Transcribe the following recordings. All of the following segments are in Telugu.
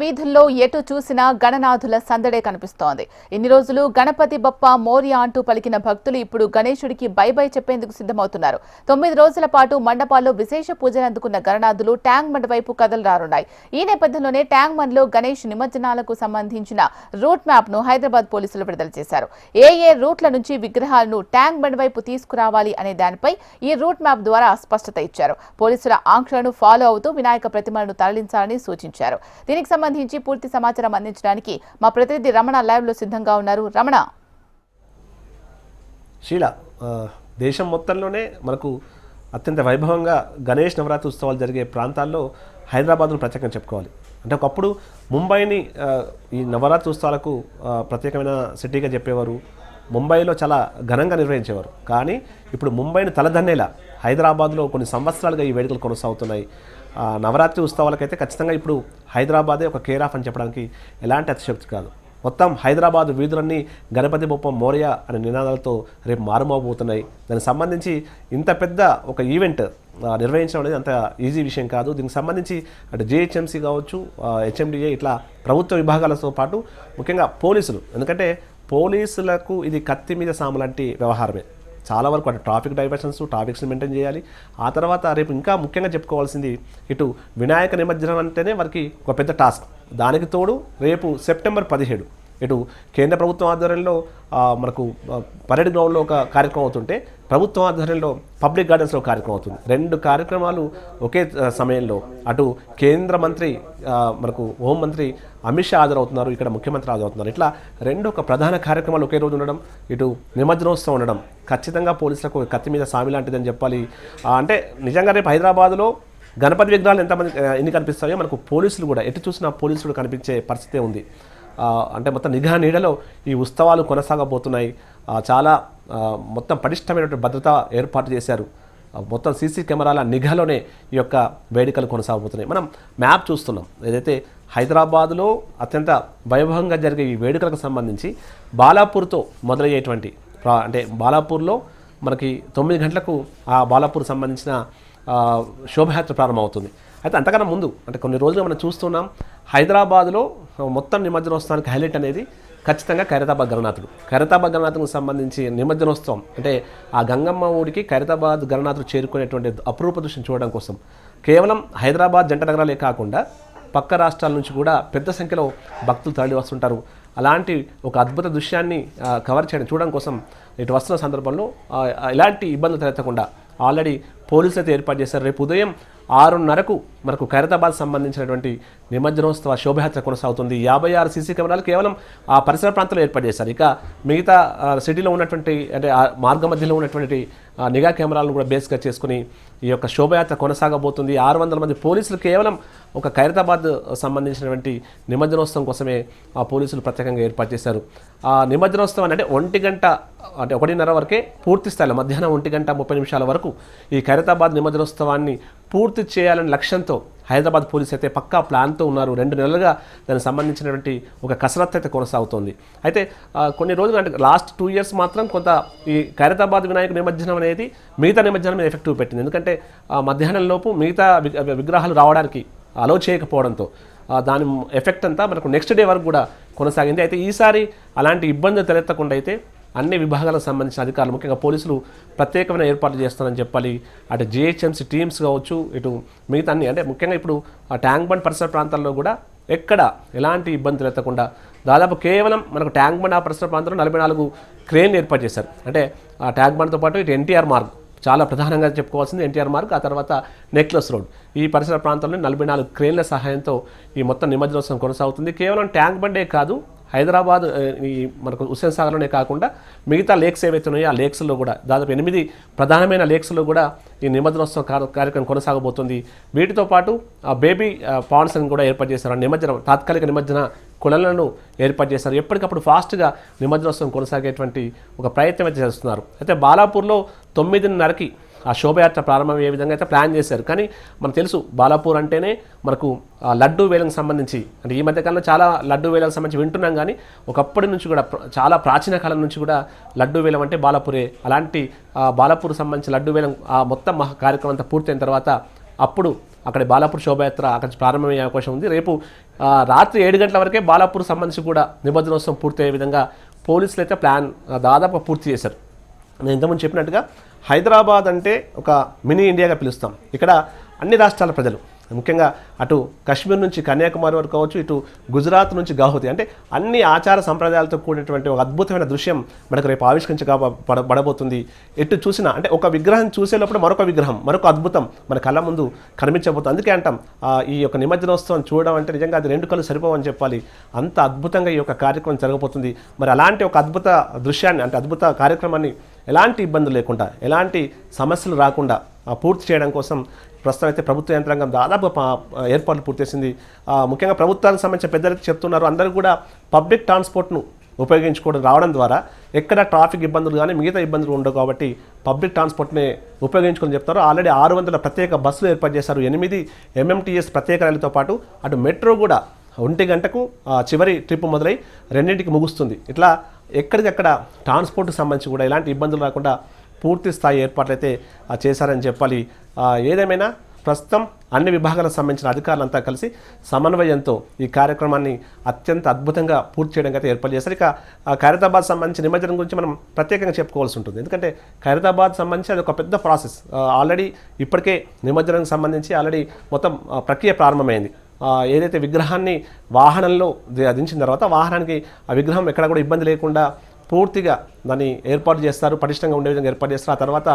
వీధుల్లో ఎటు చూసినా గణనాథుల సందడే కనిపిస్తోంది. ఇన్ని రోజులు గణపతి బప్ప మోర్య అంటూ పలికిన భక్తులు ఇప్పుడు గణేశుడికి బై బై చెప్పేందుకు సిద్ధమవుతున్నారు. తొమ్మిది రోజుల పాటు మండపాల్లో విశేష పూజలు అందుకున్న గణనాథులు ట్యాంక్ బండ్ వైపు కథలు రానున్నాయి. ఈ నేపథ్యంలోనే ట్యాంక్ బండ్లో గణేష్ నిమజ్జనాలకు సంబంధించిన రూట్ మ్యాప్ను హైదరాబాద్ పోలీసులు విడుదల చేశారు. ఏ ఏ రూట్ల నుంచి విగ్రహాలను ట్యాంక్ బండ్ వైపు తీసుకురావాలి అనే దానిపై ఈ రూట్ మ్యాప్ ద్వారా స్పష్టత ఇచ్చారు. పోలీసుల ఆంక్షలను ఫాలో అవుతూ వినాయక ప్రతిమలను తరలించాలని సూచించారు. దీనికి సంబంధించి పూర్తి సమాచారం అందించడానికి మా ప్రతినిధి రమణ లైవ్లో సిద్ధంగా ఉన్నారు. రమణ. శీల దేశం మొత్తంలోనే మనకు అత్యంత వైభవంగా గణేష్ నవరాత్రి ఉత్సవాలు జరిగే ప్రాంతాల్లో హైదరాబాద్ను ప్రత్యేకంగా చెప్పుకోవాలి. అంటే ఒకప్పుడు ముంబైని ఈ నవరాత్రి ఉత్సవాలకు ప్రత్యేకమైన సిటీగా చెప్పేవారు. ముంబైలో చాలా ఘనంగా నిర్వహించేవారు. కానీ ఇప్పుడు ముంబైని తలదన్నేలా హైదరాబాద్లో కొన్ని సంవత్సరాలుగా ఈ వేడుకలు కొనసాగుతున్నాయి. నవరాత్రి ఉత్సవాలకైతే ఖచ్చితంగా ఇప్పుడు హైదరాబాదే ఒక కేర్ ఆఫ్ అని చెప్పడానికి ఎలాంటి అతిశక్తి కాదు. మొత్తం హైదరాబాద్ వీధులన్నీ గణపతి బొప్ప మోరయ అనే నినాదాలతో రేపు మారుమోబోతున్నాయి దానికి సంబంధించి ఇంత పెద్ద ఒక ఈవెంట్ నిర్వహించడం అనేది అంత ఈజీ విషయం కాదు. దీనికి సంబంధించి అటు జేహెచ్ఎంసీ కావచ్చు హెచ్ఎండిఏ ఇట్లా ప్రభుత్వ విభాగాలతో పాటు ముఖ్యంగా పోలీసులు. ఎందుకంటే పోలీసులకు ఇది కత్తి మీద సాము లాంటి వ్యవహారమే. చాలా వరకు అటు ట్రాఫిక్ డైవర్షన్స్ ట్రాఫిక్స్ని మెయింటైన్ చేయాలి. ఆ తర్వాత రేపు ఇంకా ముఖ్యంగా చెప్పుకోవాల్సింది ఇటు వినాయక నిమజ్జనం అంటేనే వారికి ఒక పెద్ద టాస్క్. దానికి తోడు రేపు సెప్టెంబర్ పదిహేడు. ఇటు కేంద్ర ప్రభుత్వం ఆధ్వర్యంలో మనకు పరేడ్ గ్రౌండ్లో ఒక కార్యక్రమం అవుతుంటే ప్రభుత్వం ఆధ్వర్యంలో పబ్లిక్ గార్డెన్స్లో కార్యక్రమం అవుతుంది. రెండు కార్యక్రమాలు ఒకే సమయంలో. అటు కేంద్ర మంత్రి మనకు హోంమంత్రి అమిత్ షా హాజరవుతున్నారు ఇక్కడ ముఖ్యమంత్రి హాజరవుతున్నారు. ఇట్లా రెండు ఒక ప్రధాన కార్యక్రమాలు ఒకే రోజు ఉండడం ఇటు నిమజ్జనోత్సవం ఉండడం ఖచ్చితంగా పోలీసులకు కత్తి మీద సామి లాంటిదని చెప్పాలి. అంటే నిజంగా రేపు హైదరాబాద్లో గణపతి విగ్రహాలు ఎంతమంది ఎన్ని కనిపిస్తాయో మనకు పోలీసులు కూడా ఎటు చూసినా పోలీసులు కనిపించే పరిస్థితే ఉంది. అంటే మొత్తం నిఘా నీడలో ఈ ఉత్సవాలు కొనసాగబోతున్నాయి. చాలా మొత్తం పటిష్టమైనటువంటి భద్రత ఏర్పాటు చేశారు. మొత్తం సీసీ కెమెరాల నిఘాలోనే ఈ యొక్క వేడుకలు కొనసాగబోతున్నాయి. మనం మ్యాప్ చూస్తున్నాం. ఏదైతే హైదరాబాద్లో అత్యంత వైభవంగా జరిగే ఈ వేడుకలకు సంబంధించి బాలాపూర్తో మొదలయ్యేటువంటి అంటే బాలాపూర్లో మనకి తొమ్మిది గంటలకు ఆ బాలాపూర్ సంబంధించిన శోభయాత్ర ప్రారంభమవుతుంది. అయితే అంతకన్నా ముందు అంటే కొన్ని రోజులు మనం చూస్తున్నాం హైదరాబాద్లో మొత్తం నిమజ్జనోత్సవానికి హైలైట్ అనేది ఖచ్చితంగా ఖైరతాబాద్ గణనాథుడు. ఖైరతాబాద్ గణనాథుకు సంబంధించి నిమజ్జనోత్సవం అంటే ఆ గంగమ్మ ఊడికి ఖైరతాబాద్ గణనాథుడు చేరుకునేటువంటి అపురూప దృశ్యం చూడడం కోసం. కేవలం హైదరాబాద్ జంట నగరాలే కాకుండా పక్క రాష్ట్రాల నుంచి కూడా పెద్ద సంఖ్యలో భక్తులు తరలి వస్తుంటారు. అలాంటి ఒక అద్భుత దృశ్యాన్ని కవర్ చేయడం చూడడం కోసం ఇటు వస్తున్న సందర్భంలో ఇలాంటి ఎలాంటి ఇబ్బందులు తలెత్తకుండా ఆల్రెడీ పోలీసులు అయితే ఏర్పాటు చేశారు. రేపు ఉదయం ఆరున్నరకు మనకు ఖైరతాబాద్ సంబంధించినటువంటి నిమజ్జనోత్సవ శోభయాత్ర కొనసాగుతుంది. యాభై ఆరు సీసీ కెమెరాలు కేవలం ఆ పరిసర ప్రాంతంలో ఏర్పాటు చేశారు. ఇక మిగతా సిటీలో ఉన్నటువంటి అంటే ఆ మార్గ మధ్యలో ఉన్నటువంటి నిఘా కెమెరాలను కూడా బేస్గా చేసుకుని ఈ యొక్క శోభయాత్ర కొనసాగబోతుంది. ఆరు వందల మంది పోలీసులు కేవలం ఒక ఖైరతాబాద్ సంబంధించినటువంటి నిమజ్జనోత్సవం కోసమే ఆ పోలీసులు ప్రత్యేకంగా ఏర్పాటు చేశారు. ఆ నిమజ్జనోత్సవం అంటే ఒంటి గంట అంటే ఒకటిన్నర వరకే పూర్తి స్థాయిలో మధ్యాహ్నం ఒంటి గంట ముప్పై నిమిషాల వరకు ఈ ఖైరతాబాద్ నిమజ్జనోత్సవాన్ని పూర్తి చేయాలనే లక్ష్యంతో హైదరాబాద్ పోలీసు అయితే పక్కా ప్లాన్తో ఉన్నారు. రెండు నెలలుగా దానికి సంబంధించినటువంటి ఒక కసరత్తు అయితే కొనసాగుతోంది. అయితే కొన్ని రోజులు అంటే లాస్ట్ టూ ఇయర్స్ మాత్రం కొంత ఈ ఖైరతాబాద్ వినాయక నిమజ్జనం అనేది మిగతా నిమజ్జనం మీద ఎఫెక్టివ్ పెట్టింది. ఎందుకంటే మధ్యాహ్నం లోపు మిగతా విగ్రహాలు రావడానికి అలో చేయకపోవడంతో దాని ఎఫెక్ట్ అంతా మనకు నెక్స్ట్ డే వరకు కూడా కొనసాగింది. అయితే ఈసారి అలాంటి ఇబ్బంది తలెత్తకుండా అయితే అన్ని విభాగాలకు సంబంధించిన అధికారులు ముఖ్యంగా పోలీసులు ప్రత్యేకమైన ఏర్పాట్లు చేస్తారని చెప్పాలి. అటు జిహెచ్ఎంసీ టీమ్స్ కావచ్చు ఇటు మిగతా అన్ని అంటే ముఖ్యంగా ఇప్పుడు ఆ ట్యాంక్ బండ్ పరిసర ప్రాంతాల్లో కూడా ఎక్కడ ఎలాంటి ఇబ్బందులు ఎత్తకుండా దాదాపు కేవలం మనకు ట్యాంక్ బండ్ ఆ పరిసర ప్రాంతంలో నలభై నాలుగు క్రేన్ ఏర్పాటు చేశారు. అంటే ఆ ట్యాంక్ బండ్తో పాటు ఇటు ఎన్టీఆర్ మార్గ్ చాలా ప్రధానంగా చెప్పుకోవాల్సింది ఎన్టీఆర్ మార్గ్ ఆ తర్వాత నెక్లెస్ రోడ్. ఈ పరిసర ప్రాంతంలో నలభై నాలుగు క్రేన్ల సహాయంతో ఈ మొత్తం నిమజ్జనోత్సవం కొనసాగుతుంది. కేవలం ట్యాంక్ బండే కాదు హైదరాబాద్ ఈ మనకు హుస్సేన్ సాగర్లోనే కాకుండా మిగతా లేక్స్ ఏవైతే ఉన్నాయో ఆ లేక్స్లో కూడా దాదాపు ఎనిమిది ప్రధానమైన లేక్స్లో కూడా ఈ నిమజ్జనోత్సవం కార్యక్రమం కొనసాగబోతుంది. వీటితో పాటు ఆ బేబీ ఆ, పాండ్స్ అని కూడా ఏర్పాటు చేశారు. ఆ నిమజ్జనం తాత్కాలిక నిమజ్జన కులలను ఏర్పాటు చేశారు. ఎప్పటికప్పుడు ఫాస్ట్గా నిమజ్జనోత్సవం కొనసాగేటువంటి ఒక ప్రయత్నం అయితే చేస్తున్నారు. అయితే బాలాపూర్లో తొమ్మిదిన్నరకి ఆ శోభయాత్ర ప్రారంభం ఏ విధంగా అయితే ప్లాన్ చేశారు. కానీ మనకు తెలుసు బాలాపూర్ అంటేనే మనకు లడ్డూ వేలకు సంబంధించి అంటే ఈ మధ్యకాలంలో చాలా లడ్డూ వేలకు సంబంధించి వింటున్నాం కానీ ఒకప్పటి నుంచి కూడా చాలా ప్రాచీన కాలం నుంచి కూడా లడ్డూ వేలం అంటే బాలాపూరే. అలాంటి బాలాపూర్ సంబంధించి లడ్డు వేలం ఆ మొత్తం మహా కార్యక్రమం అంతా పూర్తయిన తర్వాత అప్పుడు అక్కడ బాలాపూర్ శోభయాత్ర అక్కడ ప్రారంభమయ్యే అవకాశం ఉంది. రేపు రాత్రి ఏడు గంటల వరకే బాలాపూర్ సంబంధించి కూడా నిబంధనోత్సవం పూర్తయ్యే విధంగా పోలీసులు అయితే ప్లాన్ దాదాపు పూర్తి చేశారు. నేను ఇంతకుముందు చెప్పినట్టుగా హైదరాబాద్ అంటే ఒక మినీ ఇండియాగా పిలుస్తాం. ఇక్కడ అన్ని రాష్ట్రాల ప్రజలు. ముఖ్యంగా అటు కాశ్మీర్ నుంచి కన్యాకుమారి వరకు కావచ్చు ఇటు గుజరాత్ నుంచి గాహుతి. అంటే అన్ని ఆచార సంప్రదాయాలతో కూడినటువంటి ఒక అద్భుతమైన దృశ్యం మనకు రేపు ఆవిష్కరించగా పడబోతుంది. ఎటు చూసినా అంటే ఒక విగ్రహం చూసేటప్పుడు మరొక విగ్రహం మరొక అద్భుతం మన కళ్ళ ముందు కనిపించబోతుంది. అందుకే అంటాం ఈ యొక్క నిమజ్జనోత్సవం చూడడం అంటే నిజంగా అది రెండు కళ్ళు సరిపోవని చెప్పాలి. అంత అద్భుతంగా ఈ యొక్క కార్యక్రమం జరగబోతుంది. మరి అలాంటి ఒక అద్భుత దృశ్యాన్ని అంటే అద్భుత కార్యక్రమాన్ని ఎలాంటి ఇబ్బందులు లేకుండా ఎలాంటి సమస్యలు రాకుండా పూర్తి చేయడం కోసం ప్రస్తుతం అయితే ప్రభుత్వ యంత్రాంగం దాదాపు ఏర్పాట్లు పూర్తి చేసింది ముఖ్యంగా ప్రభుత్వానికి సంబంధించిన పెద్దలకి చెప్తున్నారు. అందరూ కూడా పబ్లిక్ ట్రాన్స్పోర్ట్ను ఉపయోగించుకోవడం రావడం ద్వారా ఎక్కడ ట్రాఫిక్ ఇబ్బందులు కానీ మిగతా ఇబ్బందులు ఉండవు కాబట్టి పబ్లిక్ ట్రాన్స్పోర్ట్ని ఉపయోగించుకొని చెప్తారు. ఆల్రెడీ ఆరు వందల ప్రత్యేక బస్సులు ఏర్పాటు చేశారు. ఎనిమిది ఎంఎంటీఎస్ ప్రత్యేక రైలుతో పాటు అటు మెట్రో కూడా ఒంటి గంటకు చివరి ట్రిప్ మొదలై రెండింటికి ముగుస్తుంది. ఇట్లా ఎక్కడికక్కడ ట్రాన్స్పోర్ట్కి సంబంధించి కూడా ఎలాంటి ఇబ్బందులు రాకుండా పూర్తి స్థాయి ఏర్పాట్లు అయితే చేశారని చెప్పాలి. ఏదేమైనా ప్రస్తుతం అన్ని విభాగాలకు సంబంధించిన అధికారులంతా కలిసి సమన్వయంతో ఈ కార్యక్రమాన్ని అత్యంత అద్భుతంగా పూర్తి చేయడానికి అయితే ఏర్పాటు చేశారు. ఇక ఖైరతాబాద్ సంబంధించి నిమజ్జనం గురించి మనం ప్రత్యేకంగా చెప్పుకోవాల్సి ఉంటుంది. ఎందుకంటే ఖైరతాబాద్ సంబంధించి అది ఒక పెద్ద ప్రాసెస్. ఆల్రెడీ ఇప్పటికే నిమజ్జనానికి సంబంధించి ఆల్రెడీ మొత్తం ప్రక్రియ ప్రారంభమైంది. ఏదైతే విగ్రహాన్ని వాహనంలో ది- దించిన తర్వాత వాహనానికి ఆ విగ్రహం ఎక్కడ కూడా ఇబ్బంది లేకుండా పూర్తిగా దాన్ని ఏర్పాటు చేస్తారు పటిష్టంగా ఉండే విధంగా ఏర్పాటు చేస్తారు. ఆ తర్వాత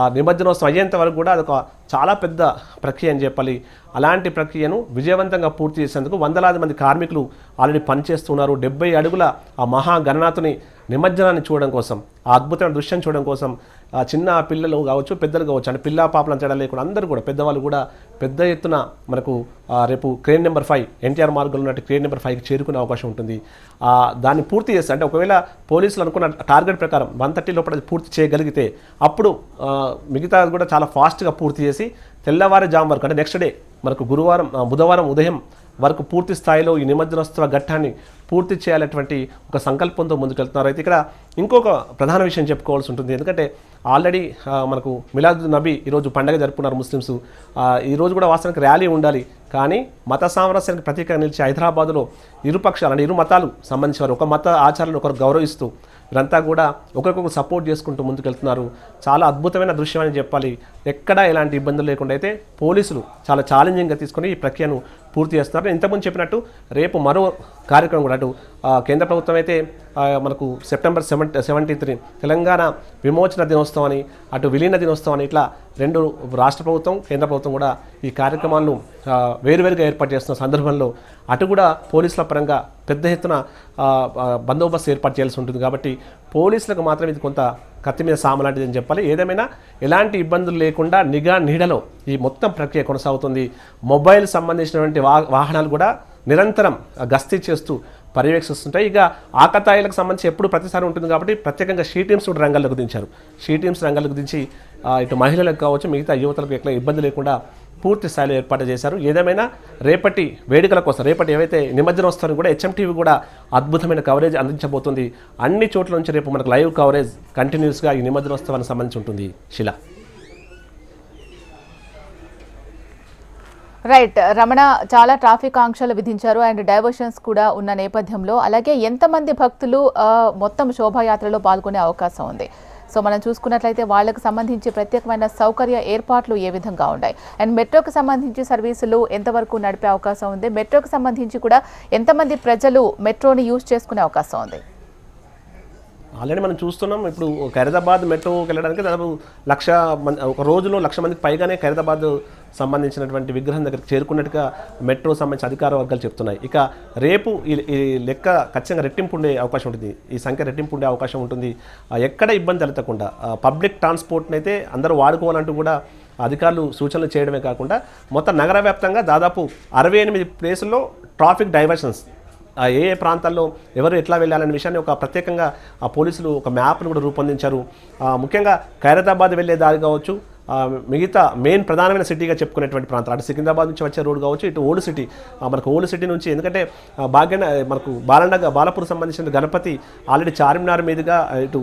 ఆ నిమజ్జనోత్సవం అయ్యేంత వరకు కూడా అదొక చాలా పెద్ద ప్రక్రియ అని చెప్పాలి. అలాంటి ప్రక్రియను విజయవంతంగా పూర్తి చేసేందుకు వందలాది మంది కార్మికులు ఆల్రెడీ పనిచేస్తున్నారు. డెబ్బై అడుగుల ఆ మహా గణనాథుని నిమజ్జనాన్ని చూడడం కోసం ఆ అద్భుతమైన దృశ్యం చూడడం కోసం ఆ చిన్న పిల్లలు కావచ్చు పెద్దలు కావచ్చు అంటే పిల్ల పాపలు తేడా లేకుండా అందరూ కూడా పెద్దవాళ్ళు కూడా పెద్ద ఎత్తున మనకు రేపు క్రేన్ నెంబర్ ఫైవ్ ఎన్టీఆర్ మార్గంలో ఉన్నట్టు క్రేన్ నెంబర్ ఫైవ్కి చేరుకునే అవకాశం ఉంటుంది. దాన్ని పూర్తి చేస్తే అంటే ఒకవేళ పోలీసులు అనుకున్న టార్గెట్ ప్రకారం వన్ థర్టీ లోపల పూర్తి చేయగలిగితే అప్పుడు మిగతా కూడా చాలా ఫాస్ట్గా పూర్తి చేసి తెల్లవారుజాము వరకు అంటే నెక్స్ట్ డే మనకు గురువారం బుధవారం ఉదయం వరకు పూర్తి స్థాయిలో ఈ నిమజ్జనోత్సవ ఘట్టాన్ని పూర్తి చేయాలటువంటి ఒక సంకల్పంతో ముందుకెళ్తున్నారు. అయితే ఇక్కడ ఇంకొక ప్రధాన విషయం చెప్పుకోవాల్సి ఉంటుంది. ఎందుకంటే ఆల్రెడీ మనకు మిలాద్ నబీ ఈరోజు పండగ జరుపుకున్నారు ముస్లిమ్స్. ఈరోజు కూడా వాస్తవానికి ర్యాలీ ఉండాలి. కానీ మత సామరస్యానికి ప్రతీకగా నిలిచి హైదరాబాద్లో ఇరు పక్షాలు అంటే ఇరు మతాలు సంబంధించిన వారు ఒక మత ఆచారాలను ఒకరు గౌరవిస్తూ వీరంతా కూడా ఒకరికొకరు సపోర్ట్ చేసుకుంటూ ముందుకెళ్తున్నారు. చాలా అద్భుతమైన దృశ్యం అని చెప్పాలి. ఎక్కడా ఎలాంటి ఇబ్బందులు లేకుండా అయితే పోలీసులు చాలా ఛాలెంజింగ్గా తీసుకొని ఈ ప్రక్రియను పూర్తి చేస్తున్నారు. ఇంతకుముందు చెప్పినట్టు రేపు మరో కార్యక్రమం కూడా అటు కేంద్ర ప్రభుత్వం అయితే మనకు సెప్టెంబర్ సెవెన్ సెవెంటీన్త్ తెలంగాణ విమోచన దినోత్సవం అని అటు విలీన దినోత్సవం అని ఇట్లా రెండు రాష్ట్ర ప్రభుత్వం కేంద్ర ప్రభుత్వం కూడా ఈ కార్యక్రమాలను వేరువేరుగా ఏర్పాటు చేస్తున్న సందర్భంలో అటు కూడా పోలీసుల పరంగా పెద్ద ఎత్తున బందోబస్తు ఏర్పాటు చేయాల్సి ఉంటుంది. కాబట్టి పోలీసులకు మాత్రం ఇది కొంత కత్తి మీద సామ లాంటిది అని చెప్పాలి. ఏదేమైనా ఎలాంటి ఇబ్బందులు లేకుండా నిఘా నీడలో ఈ మొత్తం ప్రక్రియ కొనసాగుతుంది. మొబైల్ సంబంధించినటువంటి వాహనాలు కూడా నిరంతరం గస్తీ చేస్తూ పర్యవేక్షిస్తుంటాయి. ఇక ఆకతాయిలకు సంబంధించి ఎప్పుడు ప్రతిసారి ఉంటుంది కాబట్టి ప్రత్యేకంగా షీ టీమ్స్ కూడా రంగాలకు దించారు. షీ టీమ్స్ రంగాలకు దించి ఇటు మహిళలకు కావచ్చు మిగతా యువతలకు ఎక్కడ ఇబ్బంది లేకుండా పూర్తి స్థాయిలో ఏర్పాటు చేశారు. ఏదేమైనా రేపటి వేడుకల కోసం రేపటి ఏవైతే నిమజ్జనోత్సవం కూడా హెచ్ఎంటీవీ కూడా అద్భుతమైన కవరేజ్ అందించబోతుంది. అన్ని చోట్ల నుంచి రేపు మనకు లైవ్ కవరేజ్ కంటిన్యూస్గా ఈ నిమజ్జనోత్సవానికి సంబంధించి ఉంటుంది. శిల. రైట్ రమణ చాలా ట్రాఫిక్ ఆంక్షలు విధించారు అండ్ డైవర్షన్స్ కూడా ఉన్న నేపథ్యంలో. అలాగే ఎంతమంది భక్తులు మొత్తం శోభాయాత్రలో పాల్గొనే అవకాశం ఉంది. సో మనం చూసుకున్నట్లయితే వాళ్ళకు సంబంధించి ప్రత్యేకమైన సౌకర్య ఏర్పాట్లు ఏ విధంగా ఉన్నాయి? అండ్ మెట్రోకి సంబంధించి సర్వీసులు ఎంతవరకు నడిపే అవకాశం ఉంది? మెట్రోకి సంబంధించి కూడా ఎంతమంది ప్రజలు మెట్రోని యూజ్ చేసుకునే అవకాశం ఉంది? ఆల్రెడీ మనం చూస్తున్నాం ఇప్పుడు ఖైరదాబాద్ మెట్రోకి వెళ్ళడానికి దాదాపు లక్ష మంది ఒక రోజులో లక్ష మందికి పైగానే ఖైరదాబాద్ సంబంధించినటువంటి విగ్రహం దగ్గరికి చేరుకున్నట్టుగా మెట్రో సంబంధించిన అధికార వర్గాలు చెప్తున్నాయి. ఇక రేపు ఈ ఈ లెక్క ఖచ్చితంగా రెట్టింపు ఉండే అవకాశం ఉంటుంది. ఈ సంఖ్య రెట్టింపు ఉండే అవకాశం ఉంటుంది. ఎక్కడ ఇబ్బంది తలెత్తకుండా పబ్లిక్ ట్రాన్స్పోర్ట్ని అయితే అందరూ వాడుకోవాలంటూ కూడా అధికారులు సూచనలు చేయడమే కాకుండా మొత్తం నగర వ్యాప్తంగా దాదాపు అరవై ఎనిమిది ప్లేసుల్లో ట్రాఫిక్ డైవర్షన్స్ ఏ ఏ ప్రాంతాల్లో ఎవరు ఎట్లా వెళ్ళాలనే విషయాన్ని ఒక ప్రత్యేకంగా ఆ పోలీసులు ఒక మ్యాప్ను కూడా రూపొందించారు. ముఖ్యంగా ఖైరతాబాద్ వెళ్ళే దారి కావచ్చు మిగతా మెయిన్ ప్రధానమైన సిటీగా చెప్పుకునేటువంటి ప్రాంతాలు అటు సికింద్రాబాద్ నుంచి వచ్చే రోడ్ కావచ్చు ఇటు ఓల్డ్ సిటీ. మనకు ఓల్డ్ సిటీ నుంచి ఎందుకంటే భాగ్యన మనకు బాలండ బాలపూర్ సంబంధించిన గణపతి ఆల్రెడీ చార్మినార్ మీదుగా ఇటు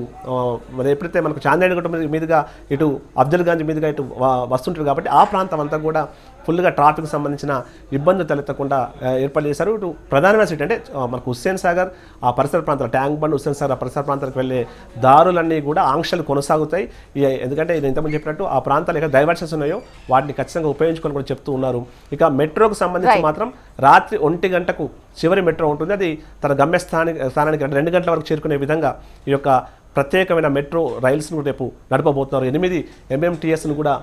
ఎప్పుడైతే మనకు చాందేడిగుట్ట మీదుగా ఇటు అఫ్జల్గంజ్ మీదుగా ఇటు వస్తుంటారు కాబట్టి ఆ ప్రాంతం అంతా కూడా ఫుల్గా ట్రాఫిక్ సంబంధించిన ఇబ్బందులు తలెత్తకుండా ఏర్పాటు చేశారు. ఇటు ప్రధానమైన సిటీ అంటే మనకు హుస్సేన్ సాగర్ ఆ పరిసర ప్రాంతాలు ట్యాంక్ బండ్ హుస్సేన్ సాగర్ ఆ పరిసర ప్రాంతాలకు వెళ్ళే దారులన్నీ కూడా ఆంక్షలు కొనసాగుతాయి. ఎందుకంటే నేను ఇంతకుముందు చెప్పినట్టు ఆ ప్రాంతాలు ఎక్కడ డైవర్షన్స్ ఉన్నాయో వాటిని ఖచ్చితంగా ఉపయోగించుకొని కూడా చెప్తూ ఉన్నారు. ఇక మెట్రోకు సంబంధించి. మాత్రం రాత్రి ఒంటి గంటకు చివరి మెట్రో ఉంటుంది. అది తన గమ్యస్థానానికి స్థానానికి అంటే రెండు గంటల వరకు చేరుకునే విధంగా ఈ యొక్క ప్రత్యేకమైన మెట్రో రైల్స్ను రేపు నడపబోతున్నారు. ఎనిమిది ఎంఎంటీఎస్ను కూడా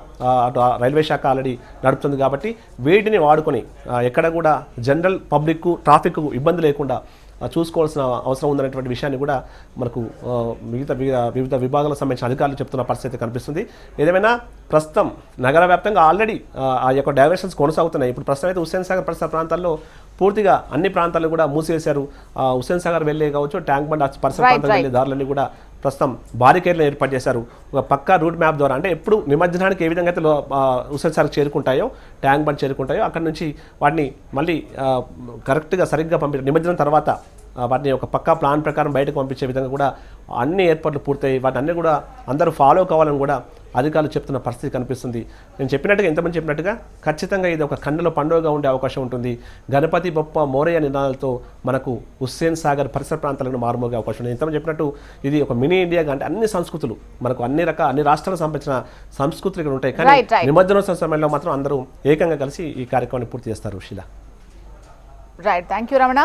అటు రైల్వే శాఖ ఆల్రెడీ నడుపుతుంది కాబట్టి వీటిని వాడుకొని ఎక్కడ కూడా జనరల్ పబ్లిక్ ట్రాఫిక్ ఇబ్బంది లేకుండా చూసుకోవాల్సిన అవసరం ఉందనేటువంటి విషయాన్ని కూడా మనకు మిగతా వివిధ- వివిధ విభాగాలకు సంబంధించిన అధికారులు చెప్తున్న పరిస్థితి కనిపిస్తుంది. ఏదేమైనా ప్రస్తుతం నగర వ్యాప్తంగా ఆల్రెడీ ఆ, యొక్క డైవర్షన్స్ కొనసాగుతున్నాయి. ఇప్పుడు ప్రస్తుతం అయితే హుస్సేన్ సాగర్ పరిసర ప్రాంతాల్లో పూర్తిగా అన్ని ప్రాంతాలు కూడా మూసివేశారు. హుస్సేన్ సాగర్ వెళ్ళే కావచ్చు ట్యాంక్ బండ్ పరిసర ప్రాంతాలు వెళ్ళే దారులన్నీ కూడా ప్రస్తుతం బారికేడ్లు ఏర్పాటు చేశారు. ఒక పక్కా రూట్ మ్యాప్ ద్వారా అంటే ఎప్పుడు నిమజ్జనానికి ఏ విధంగా అయితే లో- చేరుకుంటాయో ట్యాంక్ బండ్ చేరుకుంటాయో అక్కడ నుంచి వాటిని మళ్ళీ కరెక్ట్గా సరిగ్గా పంపి నిమజ్జనం తర్వాత వాటిని ఒక పక్కా ప్లాన్ ప్రకారం బయటకు పంపించే విధంగా కూడా అన్ని ఏర్పాట్లు పూర్తయి వాటిని అన్ని కూడా అందరూ ఫాలో కావాలని కూడా అధికారులు చెప్తున్న పరిస్థితి కనిపిస్తుంది. నేను చెప్పినట్టుగా ఎంతమంది చెప్పినట్టుగా ఖచ్చితంగా ఇది ఒక కన్నుల పండుగగా ఉండే అవకాశం ఉంటుంది. గణపతి బొప్ప మోరయ్య నినాదాలతో మనకు హుస్సేన్ సాగర్ పరిసర ప్రాంతాలను మారుమోగే అవకాశం ఉంది. ఎంతమంది చెప్పినట్టు ఇది ఒక మినీ ఇండియా అంటే అన్ని సంస్కృతులు మనకు అన్ని రకాల అన్ని రాష్ట్రాలకు సంబంధించిన సంస్కృతులు ఇక్కడ ఉంటాయి. కానీ. నిమజ్జనోత్సవ సమయంలో మాత్రం అందరూ ఏకంగా కలిసి ఈ కార్యక్రమాన్ని పూర్తి చేస్తారు శిలా. Right thank you Ramana